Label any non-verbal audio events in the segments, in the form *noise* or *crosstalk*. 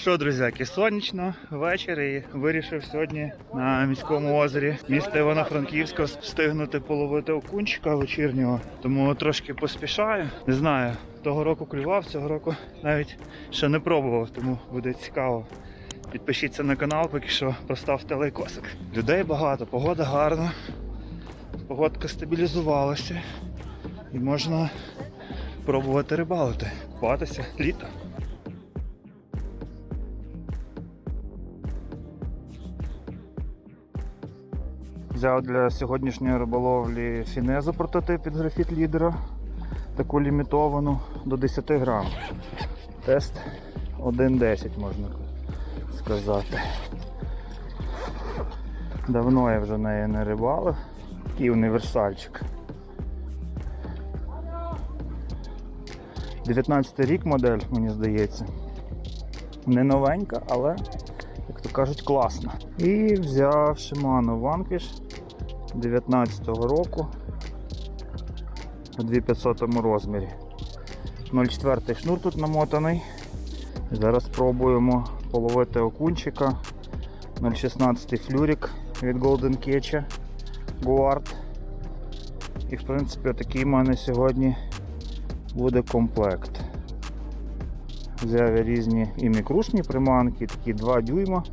Що, друзяки, сонячно вечір і вирішив сьогодні на міському озері міста Івано-Франківська встигнути половити окунчика вечірнього. Тому трошки поспішаю. Не знаю, того року клював, цього року навіть ще не пробував, тому буде цікаво. Підпишіться на канал, поки що поставте лайкосик. Людей багато, погода гарна, погодка стабілізувалася і можна пробувати рибалити, купатися літо. Взяв для сьогоднішньої риболовлі фінезу прототип від графіт лідера, таку лімітовану до 10 грам. Тест 1.10 можна сказати. Давно я вже неї не рибалив. Такий універсальчик. 19 рік модель, мені здається. Не новенька, але, як то кажуть, класна. І взяв Shimano Vanquish 19-го року у 2500 розмірі. 0,4 шнур тут намотаний. Зараз спробуємо половити окунчика. 0,16 флюрик від Golden Catch Guard. І в принципі такий в мене сьогодні буде комплект. Взяв я різні і мікрушні приманки, такі 2 дюйма.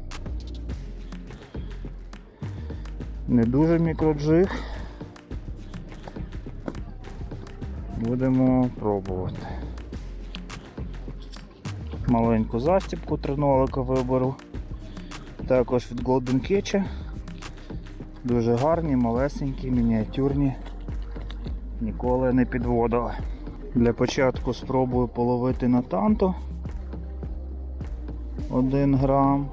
Не дуже мікроджиг. Будемо пробувати. Маленьку застібку тринолика виберу. Також від Golden Catch. Дуже гарні, малесенькі, мініатюрні. Ніколи не підводили. Для початку спробую половити на танто 1 грам.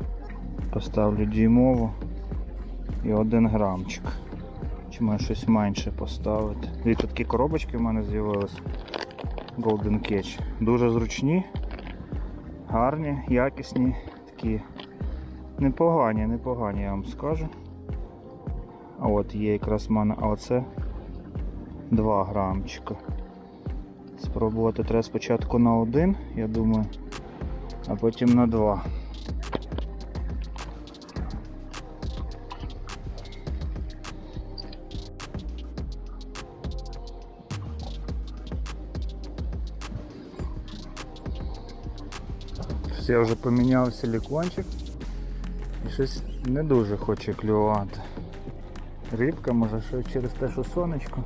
Поставлю дюймову і 1 грамчик. Чи маю щось менше поставити. Дві такі коробочки в мене з'явились. Golden Catch. Дуже зручні, гарні, якісні, такі непогані, непогані, я вам скажу. А от є якраз в мене, а оце 2 грамчика. Спробувати треба спочатку на один, я думаю, а потім на два. Щось Я вже поміняв силікончик і щось не дуже хоче клювати. Рибка, може, що через те, що сонечко.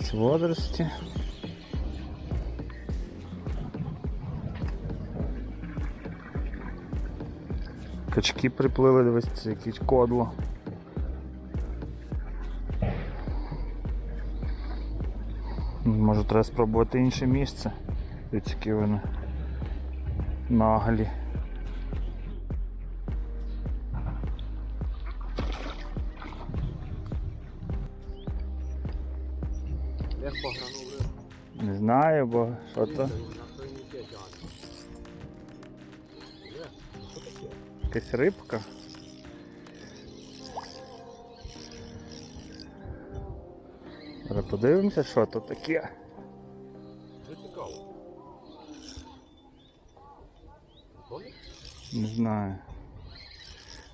З водорості. Качки приплили, дивись, це якесь кодло. Може треба спробувати інше місце. Які вони наглі. Не знаю, бо що то якась рибка. Подивимося, що то таке. Не знаю.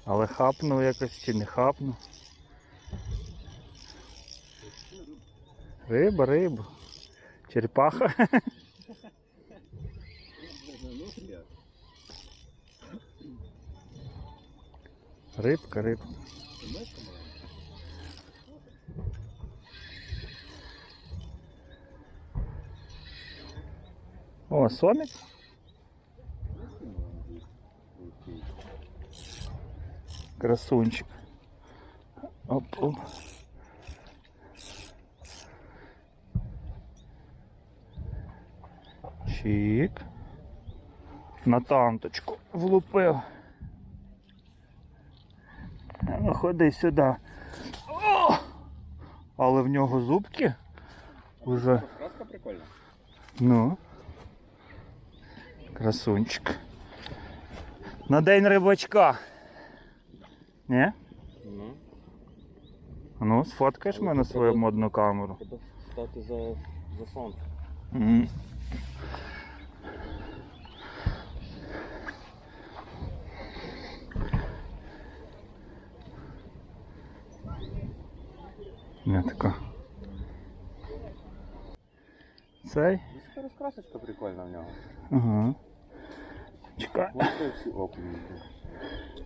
Але хапнув якось чи не хапнув. Риба, риба. Черепаха. Рибка, рибка. О, сомик. Красунчик. Оп, оп. Чик. На танточку влупив. Ну, ходи сюди. О! Але в нього зубки уже. Краска прикольна. Ну. Красунчик. На день рибачка. Ні? Ну. Ну, сфоткаєш Але мене свою модну камеру. Треба стати за, за сон. Мгм. Не така. Цей? Розкрасочка прикольна в нього. Ага. Чекай.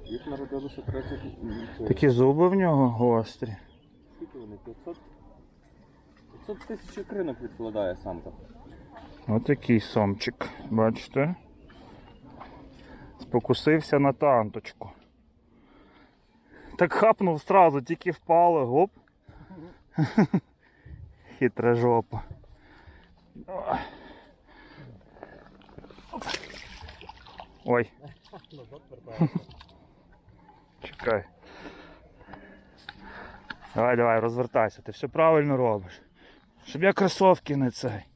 Їх народилося 30... Такі зуби в нього гострі. Скільки вони? 500? 500 тисяч ікринок відкладає самка. Отакий сомчик, бачите? Спокусився на танточку. Так хапнув сразу, тільки впало, гоп. *laughs* Хитра жопа. Давай. Ой. *laughs* Чекай. Давай, давай, розвертайся, ти все правильно робиш. Щоб я кросовки не цей.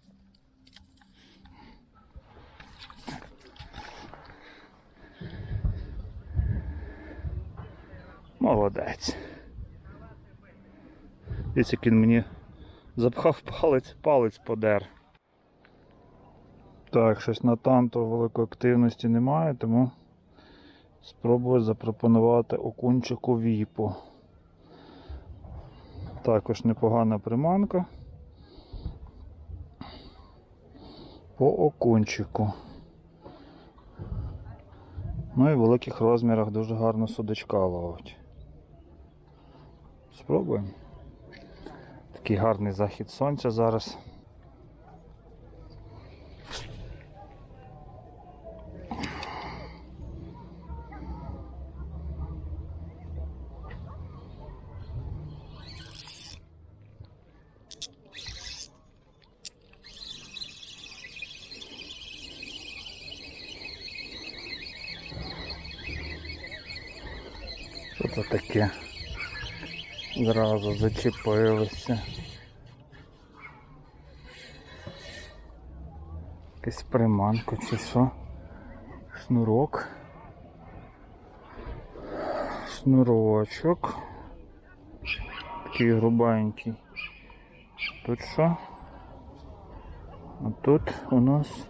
Молодець. Дивіться, як він мені запхав палець, палець подер. Так, щось на танту великої активності немає, тому спробую запропонувати окунчику віпу. Також непогана приманка. По окунчику. Ну і в великих розмірах дуже гарно судачка ловить. Спробуємо. Такий гарний захід сонця зараз. Це таке? Зразу зачепилися. Якась приманка чи що? Шнурок. Шнурочок. Такий грубенький. Тут що? А тут у нас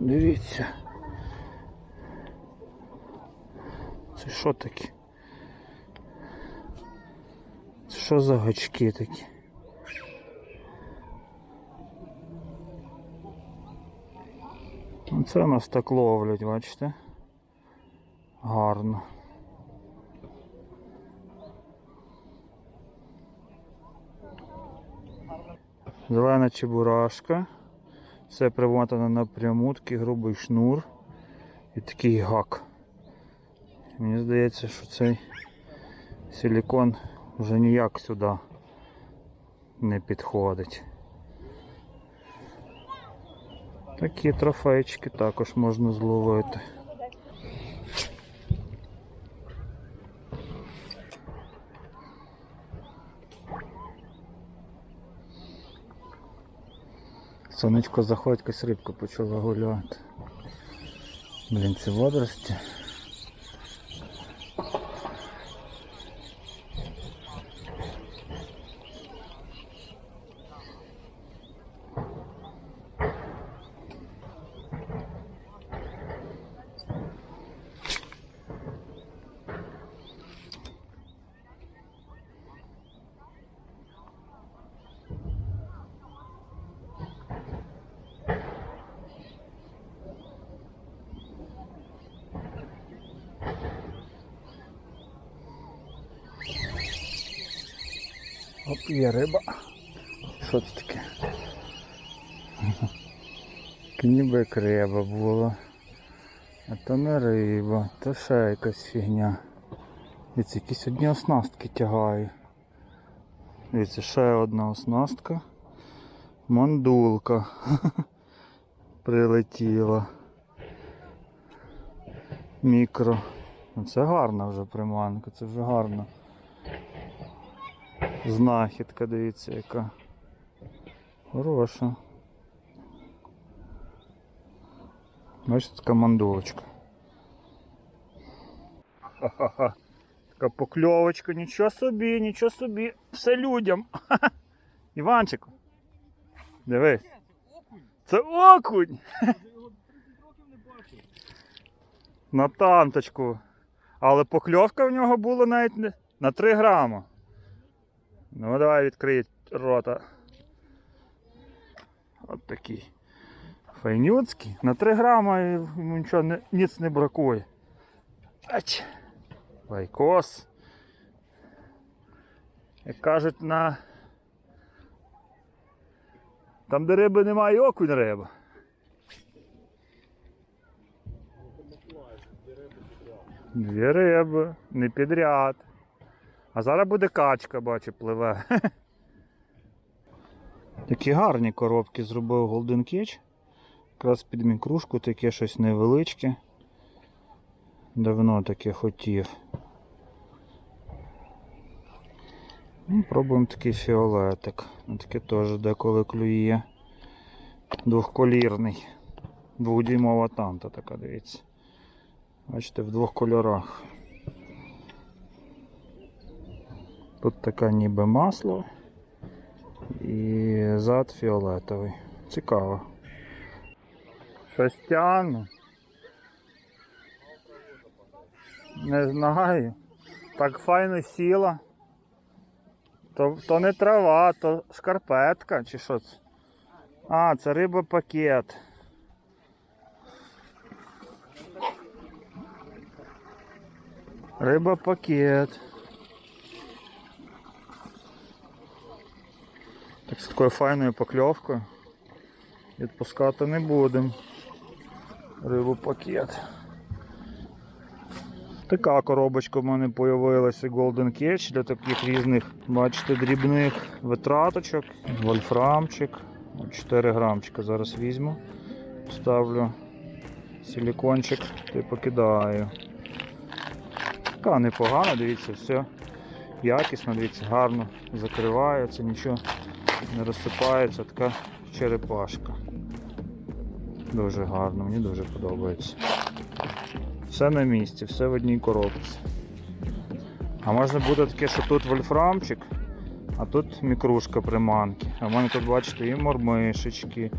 дивіться. Це що таке? Це що за гачки такі? Це нас так ловлять, бачите? Гарно. Зелена чебурашка. Все примотано напряму, такий грубий шнур і такий гак. Мені здається, що цей силікон вже ніяк сюди не підходить. Такі трофейчики також можна зловити. Сонечко заходить, якась рибка почала гуляти. Блін, це водорості. Оп, є риба. Що це таке? Ніби як риба була. А то не риба, то ще якась фігня. Дивіться, якісь одні оснастки тягаю. Дивіться, ще одна оснастка. Мандулка. *laughs* Прилетіла. Мікро. Ну, Це гарна вже приманка, це вже гарно. Знахідка, дивіться, яка. Хороша. Бачите, така мандулочка. Ха-ха-ха. Така покльовочка, нічого собі, нічого собі. все людям. Іванчику. Дивись. Це окунь. На танточку. Але покльовка в нього була навіть на 3 грама. Ну давай відкрий рота. От такий. Файнюцький. На 3 грама нічого не, ніц не бракує. Ач. Лайкос. Як кажуть, на. Там, де риби немає, окунь риба. Дві риби, не підряд. А зараз буде качка, бачу, пливе. *laughs* Такі гарні коробки зробив Golden Cage. Якраз під мікрушку таке щось невеличке. Давно таке хотів. Ну, пробуємо такий фіолетик. Ну, Таке теж деколи клює. Двохколірний. Двохдюймова танта така, дивіться. Бачите, в двох кольорах. Тут таке ніби масло і зад фіолетовий. Цікаво. Щось тягну. Не знаю. Так файно сіла. То, то не трава, то шкарпетка чи що це? А, це риба пакет. Риба пакет. Так з такою файною покльовкою. Відпускати не будемо. Рибу пакет. Така коробочка в мене з'явилася Golden Catch для таких різних, бачите, дрібних витраточок. Вольфрамчик. 4 грамчика зараз візьму. Ставлю силікончик та покидаю. Така непогана, дивіться, все якісно, дивіться, гарно закривається, нічого не розсипається, така черепашка. Дуже гарно, мені дуже подобається. Все на місці, все в одній коробці. А можна буде таке, що тут вольфрамчик, а тут мікрушка приманки. А в мене тут, бачите, і мормишечки,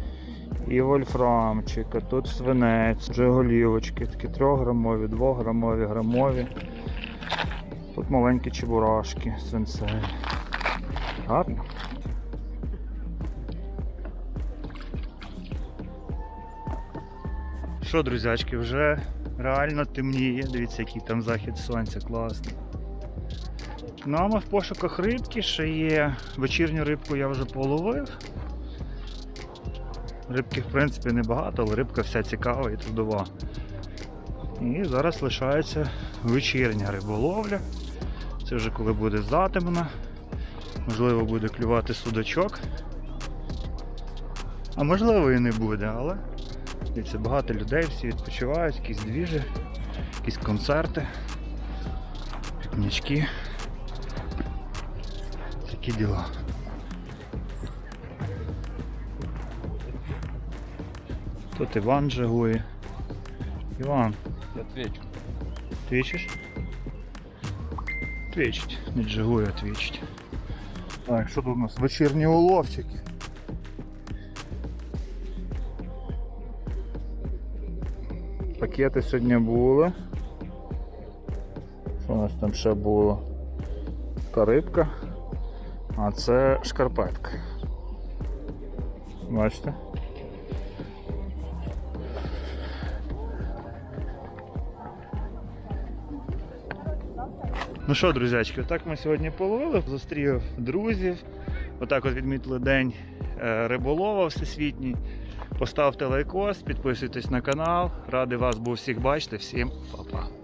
і вольфрамчик, а тут свинець, вже голівочки, такі 3 грамові, 2 грамові, грамові. Тут маленькі чебурашки свинцеві. Що, друзячки, вже реально темніє. Дивіться, який там захід сонця класний. Ну а ми в пошуках рибки ще є. Вечірню рибку я вже половив. Рибки, в принципі, небагато, але рибка вся цікава і трудова. І зараз лишається вечірня риболовля. Це вже коли буде затемно. Можливо, буде клювати судачок. А можливо і не буде, але дивіться, багато людей, всі відпочивають, якісь двіжі, якісь концерти, пікнічки. Такі діла. Тут Іван жигує. Іван, Я Отвечу. твічиш? Твічить. Не джигує, а твічить. Так, що тут у нас? Вечірні уловчики. Пакети сьогодні були. Що у нас там ще було? Така рибка. А це шкарпетка. Бачите? Ну що, друзячки, отак ми сьогодні половили. Зустрів друзів. Отак от відмітили день риболова всесвітній. Поставте лайкос, підписуйтесь на канал. Радий вас був всіх бачити. Всім па-па.